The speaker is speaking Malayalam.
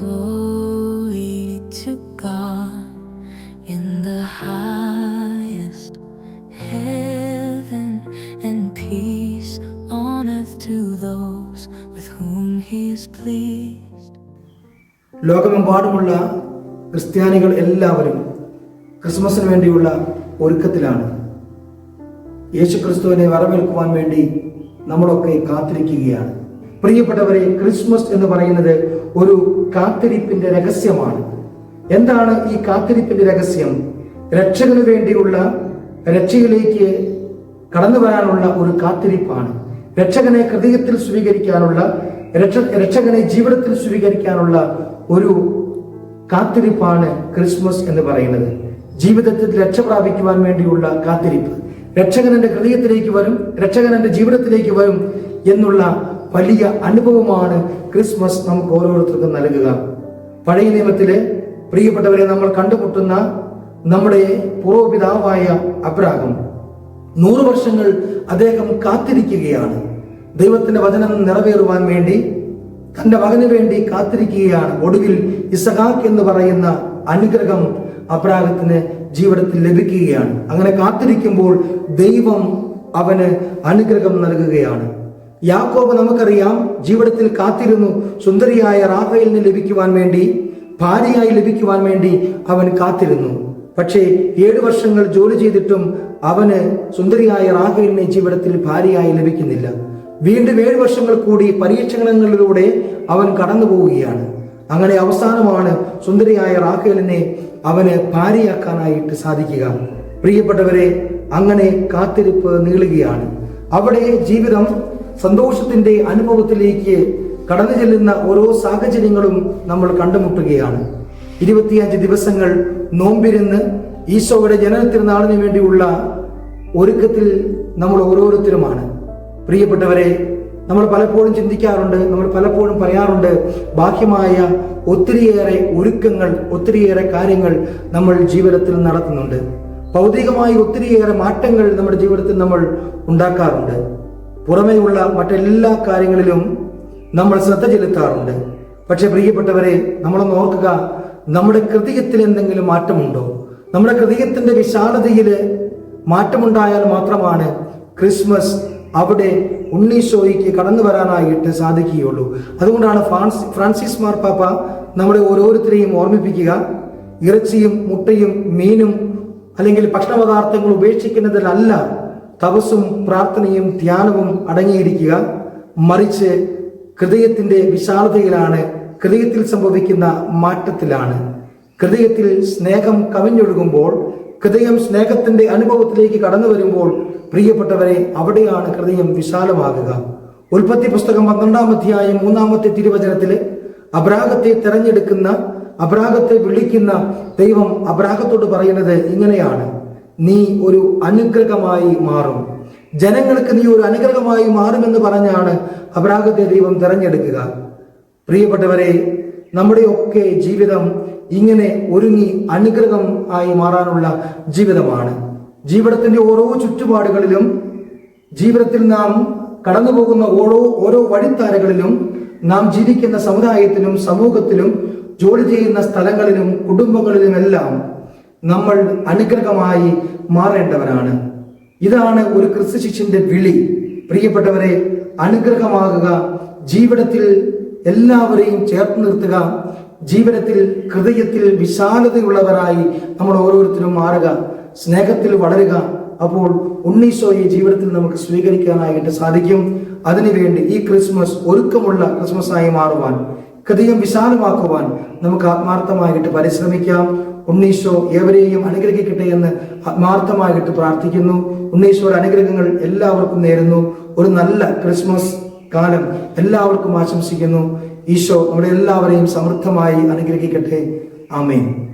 Glory to God in the highest heaven and peace on earth to those with whom he is pleased. ലോകമെമ്പാടുമുള്ള ക്രിസ്ത്യാനികൾ എല്ലാവരും ക്രിസ്മസിന് വേണ്ടിയുള്ള ഒരുക്കത്തിലാണ്. യേശു ക്രിസ്തുവിനെ വരവേൽക്കുവാൻ വേണ്ടി നമ്മളൊക്കെ കാത്തിരിക്കുകയാണ്. പ്രിയപ്പെട്ടവരെ ക്രിസ്മസ് എന്ന് പറയുന്നത് ഒരു കാത്തിരിപ്പിന്റെ രഹസ്യമാണ്. എന്താണ് ഈ കാത്തിരിപ്പിന്റെ രഹസ്യം? രക്ഷകന് വേണ്ടിയുള്ള രക്ഷയിലേക്ക് കടന്നു വരാനുള്ള ഒരു കാത്തിരിപ്പാണ്. രക്ഷകനെ ഹൃദയത്തിൽ സ്വീകരിക്കാനുള്ള രക്ഷ രക്ഷകനെ ജീവിതത്തിൽ സ്വീകരിക്കാനുള്ള ഒരു കാത്തിരിപ്പാണ് ക്രിസ്മസ് എന്ന് പറയുന്നത്. ജീവിതത്തിൽ രക്ഷ പ്രാപിക്കുവാൻ വേണ്ടിയുള്ള കാത്തിരിപ്പ്. രക്ഷകൻ എന്റെ ഹൃദയത്തിലേക്ക് വരും രക്ഷകൻ എന്റെ ജീവിതത്തിലേക്ക് വരും എന്നുള്ള വലിയ അനുഭവമാണ് ക്രിസ്മസ് നമുക്ക് ഓരോരുത്തർക്കും നൽകുക. പഴയ നിയമത്തിലെ പ്രിയപ്പെട്ടവരെ നമ്മൾ കണ്ടുമുട്ടുന്ന നമ്മുടെ പൂർവപിതാവായ അബ്രാഹം നൂറ് വർഷങ്ങൾ അദ്ദേഹം കാത്തിരിക്കുകയാണ്. ദൈവത്തിന്റെ വചനം നിറവേറുവാൻ വേണ്ടി തന്റെ മകന് വേണ്ടി കാത്തിരിക്കുകയാണ്. ഒടുവിൽ ഇസഹാക്ക് എന്ന് പറയുന്ന അനുഗ്രഹം അബ്രാഹത്തിന് ജീവിതത്തിൽ ലഭിക്കുകയാണ്. അങ്ങനെ കാത്തിരിക്കുമ്പോൾ ദൈവം അവന് അനുഗ്രഹം നൽകുകയാണ്. യാക്കോബ് നമുക്കറിയാം ജീവിതത്തിൽ കാത്തിരുന്നു സുന്ദരിയായ റാഹേലിന് ലഭിക്കുവാൻ വേണ്ടി ഭാര്യയായി ലഭിക്കുവാൻ വേണ്ടി അവൻ കാത്തിരുന്നു. പക്ഷേ ഏഴു വർഷങ്ങൾ ജോലി ചെയ്തിട്ടും അവന് സുന്ദരിയായ റാഹേലിനെ ജീവിതത്തിൽ ഭാര്യയായി ലഭിക്കുന്നില്ല. വീണ്ടും ഏഴു വർഷങ്ങൾ കൂടി പരീക്ഷണങ്ങളിലൂടെ അവൻ കടന്നു പോവുകയാണ് അങ്ങനെ അവസാനമാണ് സുന്ദരിയായ റാഖേലിനെ അവന് ഭാര്യയാക്കാനായിട്ട് സാധിക്കുക. പ്രിയപ്പെട്ടവരെ അങ്ങനെ കാത്തിരിപ്പ് നീളുകയാണ്. അവിടെ ജീവിതം സന്തോഷത്തിന്റെ അനുഭവത്തിലേക്ക് കടന്നു ചെല്ലുന്ന ഓരോ സാഹചര്യങ്ങളും നമ്മൾ കണ്ടുമുട്ടുകയാണ്. ഇരുപത്തിയഞ്ച് ദിവസങ്ങൾ നോമ്പിരുന്ന് ഈശോയുടെ ജനനത്തിരുന്നാളിന് വേണ്ടിയുള്ള ഒരുക്കത്തിൽ നമ്മൾ ഓരോരുത്തരുമാണ്. പ്രിയപ്പെട്ടവരെ നമ്മൾ പലപ്പോഴും ചിന്തിക്കാറുണ്ട് നമ്മൾ പലപ്പോഴും പറയാറുണ്ട് ബാഹ്യമായ ഒത്തിരിയേറെ ഒരുക്കങ്ങൾ ഒത്തിരിയേറെ കാര്യങ്ങൾ നമ്മൾ ജീവിതത്തിൽ നടത്തുന്നുണ്ട്. ഭൗതികമായി ഒത്തിരിയേറെ മാറ്റങ്ങൾ നമ്മുടെ ജീവിതത്തിൽ നമ്മൾ ഉണ്ടാക്കാറുണ്ട്. പുറമേയുള്ള മറ്റെല്ലാ കാര്യങ്ങളിലും നമ്മൾ ശ്രദ്ധ ചെലുത്താറുണ്ട്. പക്ഷെ പ്രിയപ്പെട്ടവരെ നമ്മളൊന്ന് ഓർക്കുക നമ്മുടെ ഹൃദയത്തിൽ എന്തെങ്കിലും മാറ്റമുണ്ടോ? നമ്മുടെ ഹൃദയത്തിന്റെ വിശാലതയിൽ മാറ്റമുണ്ടായാൽ മാത്രമാണ് ക്രിസ്മസ് അവിടെ ഉണ്ണീശോയ്ക്ക് കടന്നു വരാനായിട്ട് സാധിക്കുകയുള്ളൂ. അതുകൊണ്ടാണ് ഫ്രാൻസ് ഫ്രാൻസിസ് മാർപ്പാപ്പ നമ്മളെ ഓരോരുത്തരെയും ഓർമ്മിപ്പിക്കുക. ഇറച്ചിയും മുട്ടയും മീനും അല്ലെങ്കിൽ ഭക്ഷണപദാർത്ഥങ്ങൾ ഉപേക്ഷിക്കുന്നതിലല്ല തപസ്സും പ്രാർത്ഥനയും ധ്യാനവും അടങ്ങിയിരിക്കുക. മറിച്ച് ഹൃദയത്തിന്റെ വിശാലതയിലാണ് ഹൃദയത്തിൽ സംഭവിക്കുന്ന മാറ്റത്തിലാണ്. ഹൃദയത്തിൽ സ്നേഹം കവിഞ്ഞൊഴുകുമ്പോൾ ഹൃദയം സ്നേഹത്തിന്റെ അനുഭവത്തിലേക്ക് കടന്നു വരുമ്പോൾ പ്രിയപ്പെട്ടവരെ അവിടെയാണ് ഹൃദയം വിശാലമാകുക. ഉൽപ്പത്തി പുസ്തകം പന്ത്രണ്ടാം അധ്യായം മൂന്നാമത്തെ തിരുവചനത്തിൽ അബ്രാഹത്തെ തെരഞ്ഞെടുക്കുന്ന അബ്രാഹത്തെ വിളിക്കുന്ന ദൈവം അബ്രാഹത്തോട് പറയുന്നത് ഇങ്ങനെയാണ്. നീ ഒരു അനുഗ്രഹമായി മാറും. ജനങ്ങൾക്ക് നീ ഒരു അനുഗ്രഹമായി മാറുമെന്ന് പറഞ്ഞാണ് അബ്രാഹത്തെ ദൈവം തിരഞ്ഞെടുക്കുക. പ്രിയപ്പെട്ടവരെ നമ്മുടെയൊക്കെ ജീവിതം ഇങ്ങനെ ഒരുങ്ങി അനുഗ്രഹം ആയി മാറാനുള്ള ജീവിതമാണ്. ജീവിതത്തിന്റെ ഓരോ ചുറ്റുപാടുകളിലും ജീവിതത്തിൽ നാം കടന്നു പോകുന്ന ഓരോ ഓരോ വഴിത്താരകളിലും നാം ജീവിക്കുന്ന സമുദായത്തിലും സമൂഹത്തിലും ജോലി ചെയ്യുന്ന സ്ഥലങ്ങളിലും കുടുംബങ്ങളിലുമെല്ലാം നമ്മൾ അനുഗ്രഹമായി മാറേണ്ടവരാണ്. ഇതാണ് ഒരു ക്രിസ്തു ശിഷ്യന്റെ വിളി. പ്രിയപ്പെട്ടവരെ അനുഗ്രഹമാകുക ജീവിതത്തിൽ എല്ലാവരെയും ചേർത്ത് നിർത്തുക ജീവിതത്തിൽ ഹൃദയത്തിൽ വിശാലതയുള്ളവരായി നമ്മൾ ഓരോരുത്തരും മാറുക സ്നേഹത്തിൽ വളരുക. അപ്പോൾ ഉണ്ണീശോയെ ജീവിതത്തിൽ നമുക്ക് സ്വീകരിക്കാനായിട്ട് സാധിക്കും. അതിനുവേണ്ടി ഈ ക്രിസ്മസ് ഒരുക്കമുള്ള ക്രിസ്മസ് ആയി മാറുവാൻ ഹൃദയം വിശാലമാക്കുവാൻ നമുക്ക് ആത്മാർത്ഥമായിട്ട് പരിശ്രമിക്കാം. ഉണ്ണീശോ ഏവരെയും അനുഗ്രഹിക്കട്ടെ എന്ന് ആത്മാർത്ഥമായിട്ട് പ്രാർത്ഥിക്കുന്നു. ഉണ്ണീശോയുടെ അനുഗ്രഹങ്ങൾ എല്ലാവർക്കും നേരുന്നു. ഒരു നല്ല ക്രിസ്മസ് കാലം എല്ലാവർക്കും ആശംസിക്കുന്നു. ഈശോ നമ്മുടെ എല്ലാവരെയും സമൃദ്ധമായി അനുഗ്രഹിക്കട്ടെ. ആമേൻ.